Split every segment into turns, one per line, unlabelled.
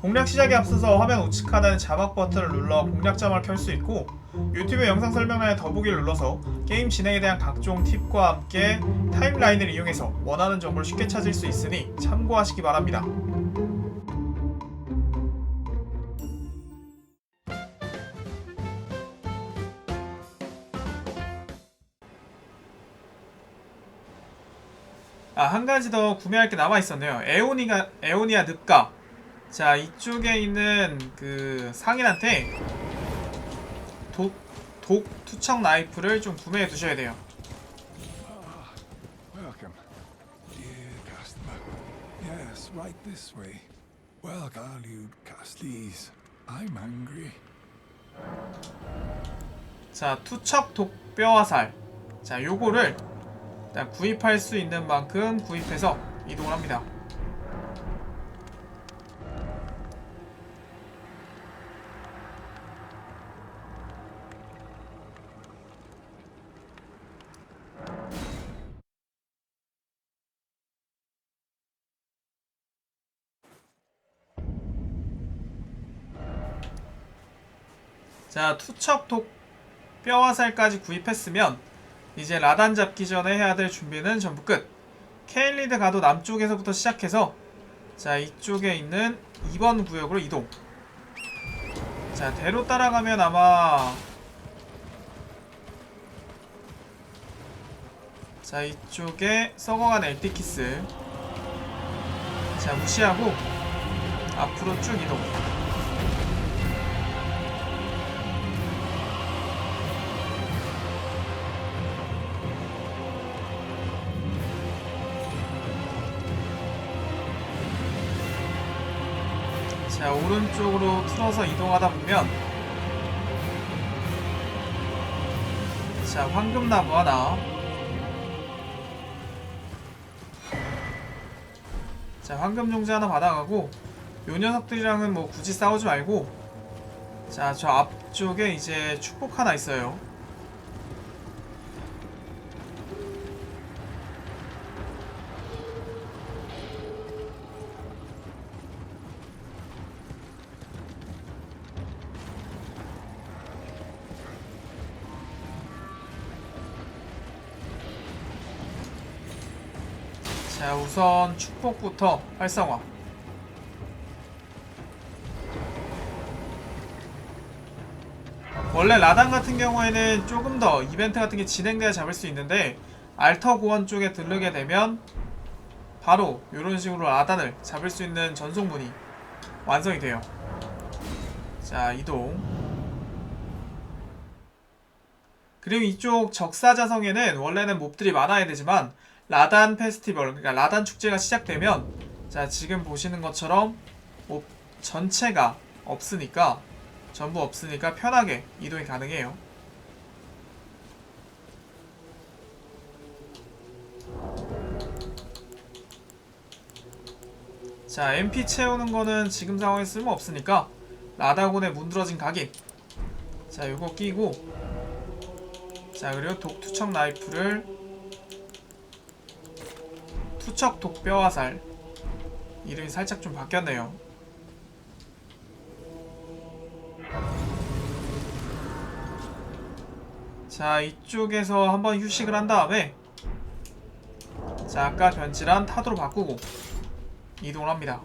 공략 시작에 앞서서 화면 우측 하단의 자막 버튼을 눌러 공략 자막을 켤 수 있고 유튜브 영상 설명란에 더보기를 눌러서 게임 진행에 대한 각종 팁과 함께 타임라인을 이용해서 원하는 정보를 쉽게 찾을 수 있으니 참고하시기 바랍니다. 아, 한 가지 더 구매할 게 남아 있었네요. 에오니가 에오니아 늪가. 자, 이쪽에 있는 그 상인한테 독, 독 투척 나이프를 좀 구매해 두셔야 돼요.
Yes, right this way. Well, valued Casties. I'm hungry.
자, 투척 독뼈 화살. 자, 요거를 일단 구입할 수 있는 만큼 구입해서 이동을 합니다. 자, 투척 독 뼈 화살까지 구입했으면 이제 라단 잡기 전에 해야 될 준비는 전부 끝. 케일리드 가도 남쪽에서부터 시작해서 자 이쪽에 있는 2번 구역으로 이동. 자 대로 따라가면 아마 자 이쪽에 썩어간 엘티키스 자 무시하고 앞으로 쭉 이동. 자 오른쪽으로 틀어서 이동하다 보면 자 황금나무 하나 자 황금종자 하나 받아가고 요 녀석들이랑은 뭐 굳이 싸우지 말고 자 저 앞쪽에 이제 축복 하나 있어요 자 우선 축복부터 활성화. 원래 라단 같은 경우에는 조금 더 이벤트 같은 게 진행돼야 잡을 수 있는데 알터 고원 쪽에 들르게 되면 바로 이런 식으로 라단을 잡을 수 있는 전송문이 완성이 돼요. 자 이동. 그리고 이쪽 적사자성에는 원래는 몹들이 많아야 되지만 라단 페스티벌 그러니까 라단 축제가 시작되면 자 지금 보시는 것처럼 몹 전체가 없으니까 전부 없으니까 편하게 이동이 가능해요. 자 MP 채우는 거는 지금 상황에 쓸모 없으니까 라다곤의 문드러진 각인 자 요거 끼고 자 그리고 독투척 나이프를 투척 독뼈 화살. 이름이 살짝 좀 바뀌었네요. 자 이쪽에서 한번 휴식을 한 다음에 자 아까 변질한 타도로 바꾸고 이동을 합니다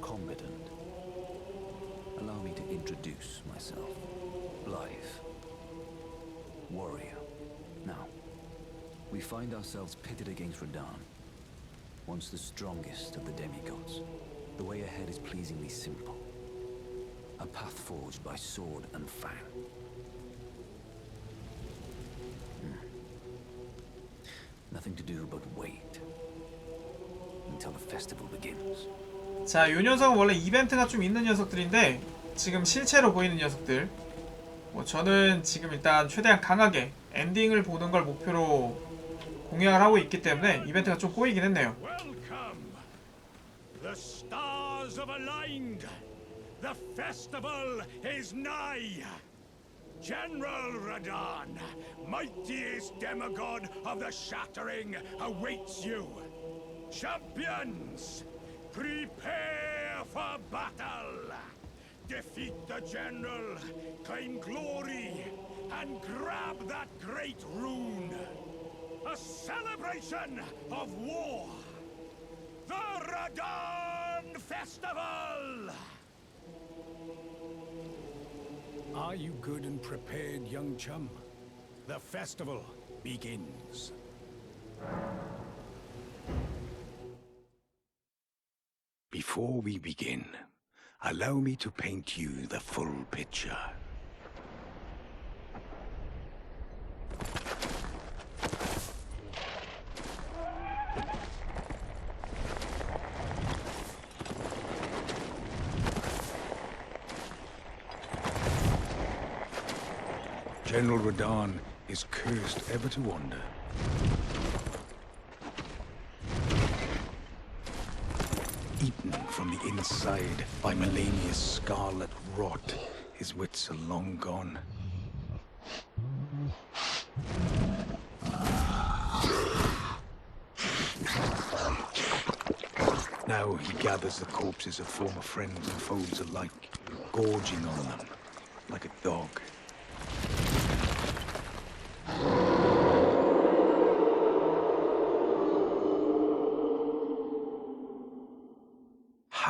Combatant, allow me to introduce myself. Blythe. Warrior. Now, we find ourselves pitted against Radan, once the strongest of the demigods. The way ahead is pleasingly simple. A path forged by sword and fang. Hmm. Nothing to do but wait until the festival begins.
자, 요 녀석은 원래 이벤트가 좀 있는 녀석들인데 지금 실체로 보이는 녀석들. 뭐 저는 지금 일단 최대한 강하게 엔딩을 보는 걸 목표로 공략을 하고 있기 때문에 이벤트가 좀 꼬이긴 했네요.
General Radon, mightiest demigod of the Shattering, awaits you! Champions, prepare for battle! Defeat the General, claim glory, and grab that great rune! A celebration of war! The Radon Festival!
Are you good and prepared, young chum?
The festival begins.
Before we begin, allow me to paint you the full picture. General Radon is cursed ever to wander. From the inside by Melania's scarlet rot, his wits are long gone. Now he gathers the corpses of former friends and foes alike, gorging on them like a dog.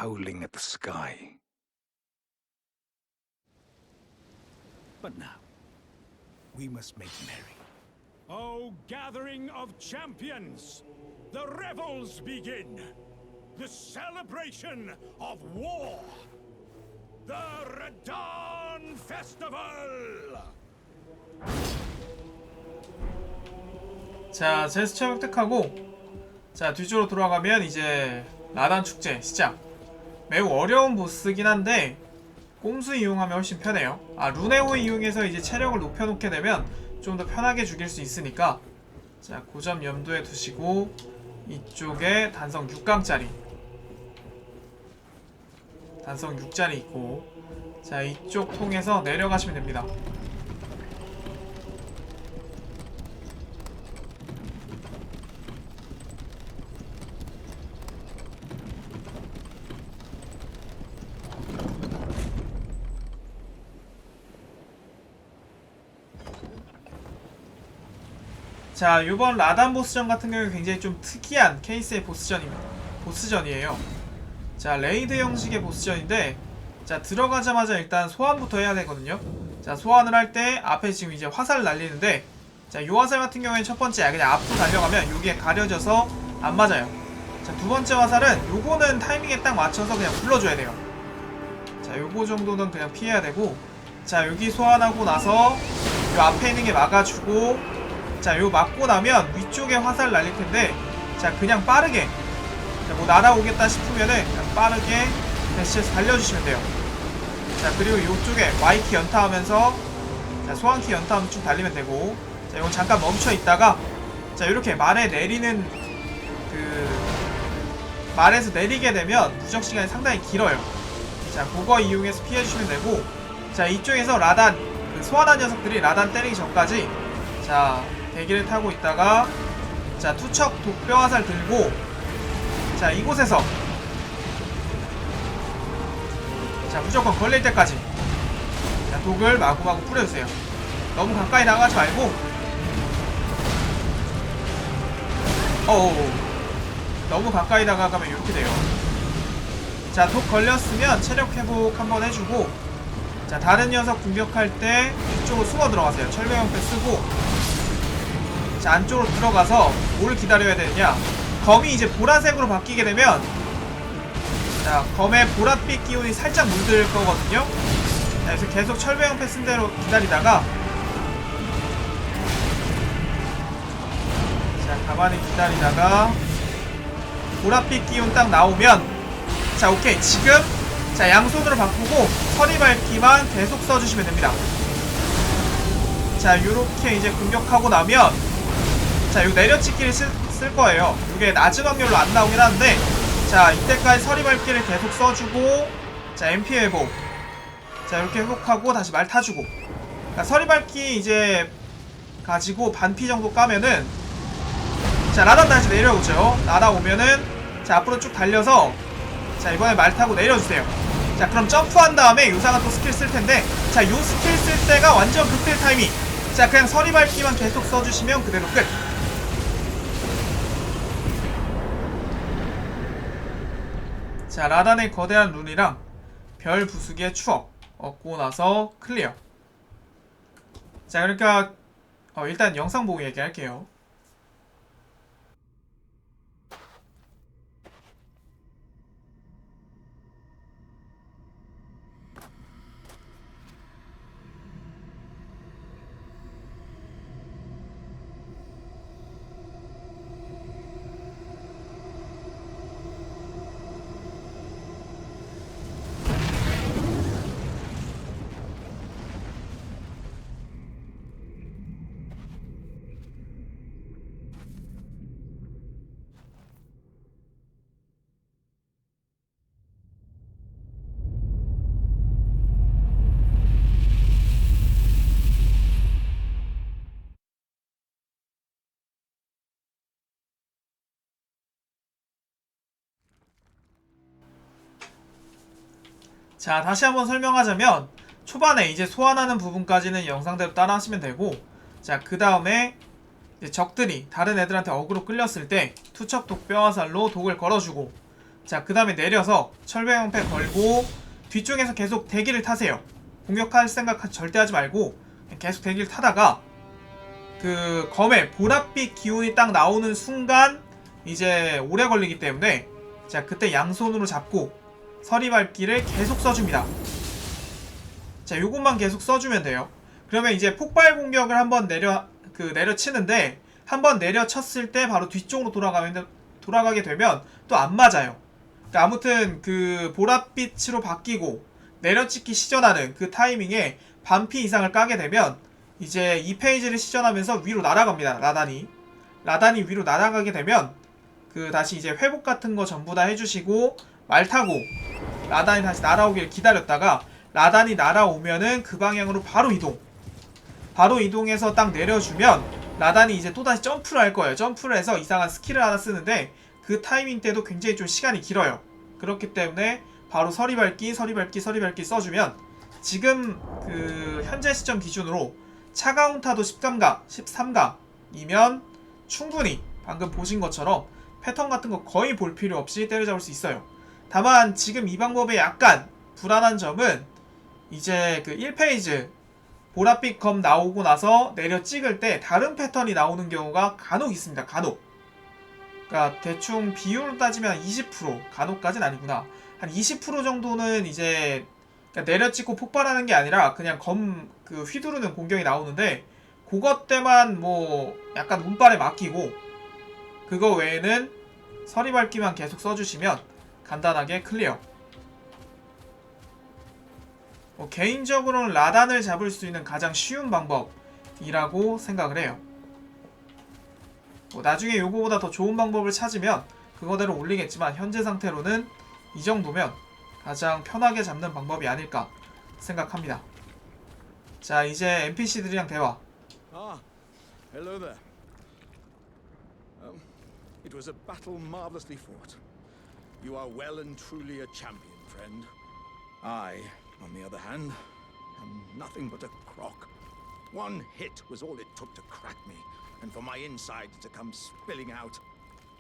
Howling at the sky. But now, we must make merry.
O gathering of champions! The revels begin! The celebration of war! The Radon Festival!
자, 제스처 획득하고 자, 뒤쪽으로 돌아가면 이제 라단 축제 시작. 매우 어려운 보스긴 한데 꼼수 이용하면 훨씬 편해요. 아, 루네오 이용해서 이제 체력을 높여놓게 되면 좀 더 편하게 죽일 수 있으니까 자, 그점 염두에 두시고 이쪽에 단성 6강짜리 단성 6짜리 있고 자, 이쪽 통해서 내려가시면 됩니다. 자, 이번 라단 보스전 같은 경우에 굉장히 좀 특이한 케이스의 보스전입니다. 보스전이에요. 자, 레이드 형식의 보스전인데, 자, 들어가자마자 일단 소환부터 해야 되거든요. 자, 소환을 할 때 앞에 지금 이제 화살 날리는데, 자, 요 화살 같은 경우에는 첫 번째 그냥 앞으로 달려가면 요게 가려져서 안 맞아요. 자, 두 번째 화살은 요거는 타이밍에 딱 맞춰서 그냥 불러줘야 돼요. 자, 요거 정도는 그냥 피해야 되고, 자, 여기 소환하고 나서 요 앞에 있는 게 막아주고, 자, 요 맞고 나면 위쪽에 화살 날릴 텐데, 자, 그냥 빠르게, 자, 뭐 날아오겠다 싶으면은 그냥 빠르게 대시해서 달려주시면 돼요. 자, 그리고 요쪽에 Y키 연타하면서, 자, 소환키 연타하면 쭉 달리면 되고, 자, 이건 잠깐 멈춰 있다가, 자, 이렇게 말에 내리는, 그, 말에서 내리게 되면 부적 시간이 상당히 길어요. 자, 그거 이용해서 피해주시면 되고, 자, 이쪽에서 라단, 그 소환한 녀석들이 라단 때리기 전까지, 자, 대기를 타고 있다가 자 투척 독뼈 화살 들고 자 이곳에서 자 무조건 걸릴 때까지 자 독을 마구마구 뿌려주세요. 너무 가까이 나가지 말고 어우 너무 가까이 다가가면 이렇게 돼요. 자 독 걸렸으면 체력 회복 한번 해주고 자 다른 녀석 공격할 때 이쪽으로 숨어 들어가세요. 철벽형패 쓰고 자, 안쪽으로 들어가서 뭘 기다려야 되느냐? 검이 이제 보라색으로 바뀌게 되면 자 검에 보랏빛 기운이 살짝 물들 거거든요. 자, 그래서 계속 철배형 패쓴 대로 기다리다가 자 가만히 기다리다가 보랏빛 기운 딱 나오면 자 오케이 지금 자 양손으로 바꾸고 서리 밝기만 계속 써주시면 됩니다. 자 요렇게 이제 공격하고 나면 자, 요 내려치기를 쓸, 쓸 거예요. 이게 낮은 확률로 안 나오긴 하는데, 자, 이때까지 서리 밟기를 계속 써주고, 자 MP 회복. 자 이렇게 회복하고 다시 말 타주고. 자 서리밟기 이제 가지고 반피 정도 까면은 자 라단 다시 내려오죠. 라단 오면은 자 앞으로 쭉 달려서 자 이번에 말 타고 내려주세요. 자 그럼 점프한 다음에 요상한 또 스킬 쓸 텐데 자 요 스킬 쓸 때가 완전 극딜 타이밍. 자 그냥 서리 밟기만 계속 써주시면 그대로 끝 자 라단의 거대한 룬이랑 별 부수기의 추억 얻고 나서 클리어. 자 그러니까 어, 일단 영상 보고 얘기할게요 자 다시 한번 설명하자면 초반에 이제 소환하는 부분까지는 영상대로 따라 하시면 되고 자 그 다음에 적들이 다른 애들한테 어그로 끌렸을 때 투척 독뼈화살로 독을 걸어주고 자 그 다음에 내려서 철벽형패 걸고 뒤쪽에서 계속 대기를 타세요. 공격할 생각 절대 하지 말고 계속 대기를 타다가 그 검의 보랏빛 기운이 딱 나오는 순간 이제 오래 걸리기 때문에 자 그때 양손으로 잡고 서리밟기를 계속 써줍니다. 자, 요것만 계속 써주면 돼요. 그러면 이제 폭발 공격을 한번 내려 그 내려치는데 한번 내려쳤을 때 바로 뒤쪽으로 돌아가면 돌아가게 되면 또 안 맞아요. 그러니까 아무튼 그 보랏빛으로 바뀌고 내려찍기 시전하는 그 타이밍에 반피 이상을 까게 되면 이제 이 페이지를 시전하면서 위로 날아갑니다. 라단이 라단이 위로 날아가게 되면 그 다시 이제 회복 같은 거 전부 다 해주시고 말 타고 라단이 다시 날아오길 기다렸다가 라단이 날아오면은 그 방향으로 바로 이동. 바로 이동해서 딱 내려주면 라단이 이제 또다시 점프를 할 거예요. 점프를 해서 이상한 스킬을 하나 쓰는데 그 타이밍 때도 굉장히 좀 시간이 길어요. 그렇기 때문에 바로 서리밟기, 서리밟기, 서리밟기 써주면 지금 그 현재 시점 기준으로 차가운 타도 13강, 13강이면 충분히 방금 보신 것처럼 패턴 같은 거 거의 볼 필요 없이 때려잡을 수 있어요. 다만 지금 이 방법에 약간 불안한 점은 이제 그 1페이지 보랏빛 검 나오고 나서 내려 찍을 때 다른 패턴이 나오는 경우가 간혹 있습니다. 간혹. 그러니까 대충 비율로 따지면 20% 간혹까지는 아니구나. 한 20% 정도는 이제 그러니까 내려 찍고 폭발하는 게 아니라 그냥 검 그 휘두르는 공격이 나오는데 그것 때만 뭐 약간 운빨에 맡기고 그거 외에는 서리밟기만 계속 써주시면 간단하게 클리어. 뭐 개인적으로는 라단을 잡을 수 있는 가장 쉬운 방법이라고 생각을 해요. 뭐 나중에 요거보다 더 좋은 방법을 찾으면 그거대로 올리겠지만 현재 상태로는 이 정도면 가장 편하게 잡는 방법이 아닐까 생각합니다. 자 이제 NPC들이랑 대화.
Ah, hello there. Um, it was a battle marvelously fought. You are well and truly a champion, friend. I, on the other hand, am nothing but a crock. One hit was all it took to crack me, and for my insides to come spilling out.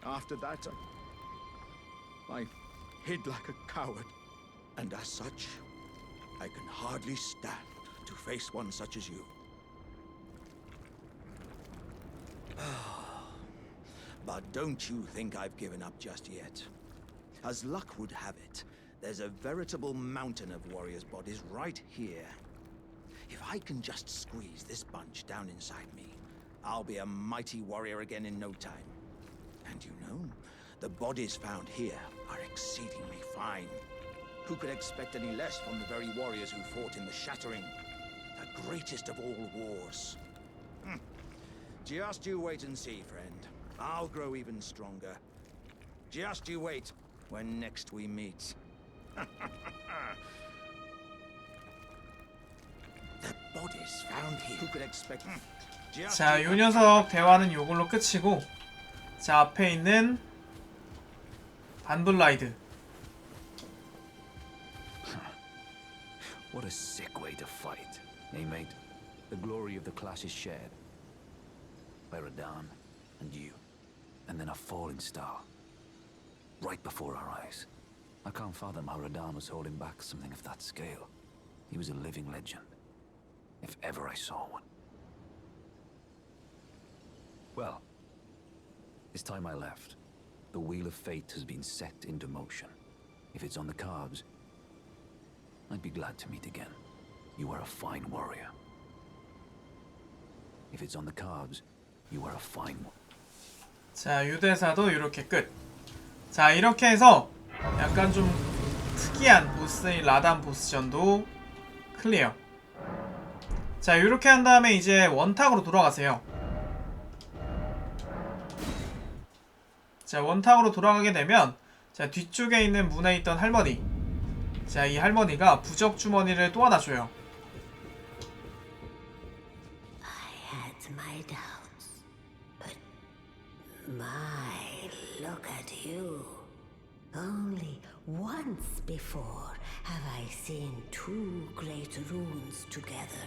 After that, I, I hid like a coward, and as such, I can hardly stand to face one such as you. But don't you think I've given up just yet. As luck would have it, there's a veritable mountain of warriors' bodies right here. If I can just squeeze this bunch down inside me, I'll be a mighty warrior again in no time. And you know, the bodies found here are exceedingly fine. Who could expect any less from the very warriors who fought in the Shattering, the greatest of all wars? Hmm. Just you wait and see, friend. I'll grow even stronger. Just you wait when next we meet. The bodies found here. Who could expect? Just
자, 요 녀석 대화는 요걸로 끝이고 자, 앞에 있는 반블라이드
What a sick way to fight, eh, mate? The glory of the clash is shared. By Radan and you, and then a falling star. Right before our eyes. I can't fathom how Radan was holding back something of that scale. He was a living legend. If ever I saw one. Well, it's time I left. The wheel of fate has been set into motion. If it's on the cards, I'd be glad to meet again. You are a fine warrior. If it's on the cards, you are a fine one.
자, 유대사도 이렇게 끝. 자, 이렇게 해서 약간 좀 특이한 보스인 라단 보스전도 클리어. 자, 이렇게 한 다음에 이제 원탁으로 돌아가세요. 자, 원탁으로 돌아가게 되면 자, 뒤쪽에 있는 문에 있던 할머니. 자, 이 할머니가 부적 주머니를 또 하나 줘요.
I had my doubts, but my, look at you. Only once before have I seen two great runes together.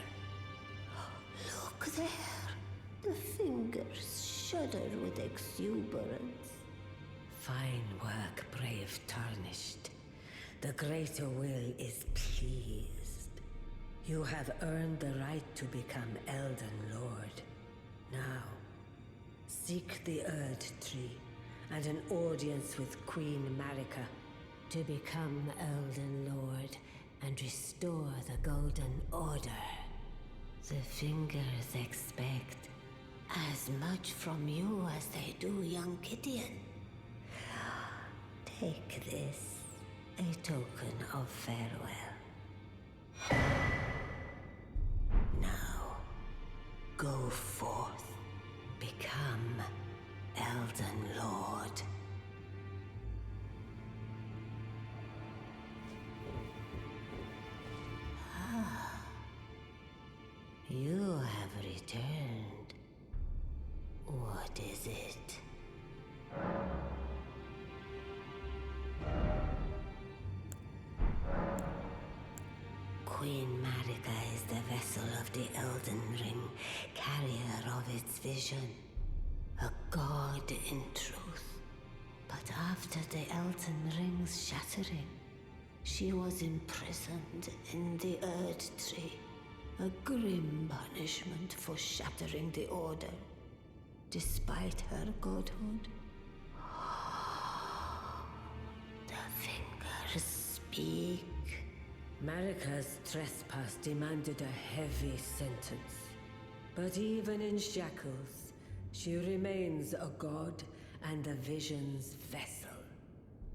Look there. The fingers shudder with exuberance. Fine work, brave tarnished. The greater will is pleased. You have earned the right to become Elden Lord. Now, seek the Erd Tree and an audience with Queen Marika to become Elden Lord and restore the Golden Order. The fingers expect as much from you as they do young Gideon. Take this, a token of farewell. Now, go forth, become Elden Lord. Ah, you have returned. What is it? Queen Marika is the vessel of the Elden Ring, carrier of its vision. In truth. But after the Elden Ring's shattering, she was imprisoned in the Erd Tree. A grim punishment for shattering the Order, despite her godhood. The fingers speak. Marika's trespass demanded a heavy sentence. But even in shackles, she remains a god and a vision's vessel.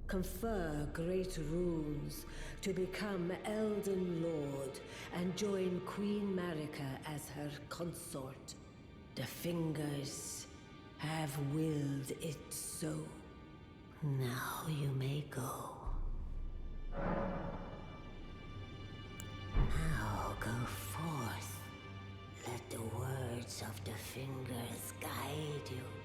Confer great runes to become Elden Lord and join Queen Marika as her consort. The fingers have willed it so. Now you may go. Now go forth. Let the world of the fingers guide you.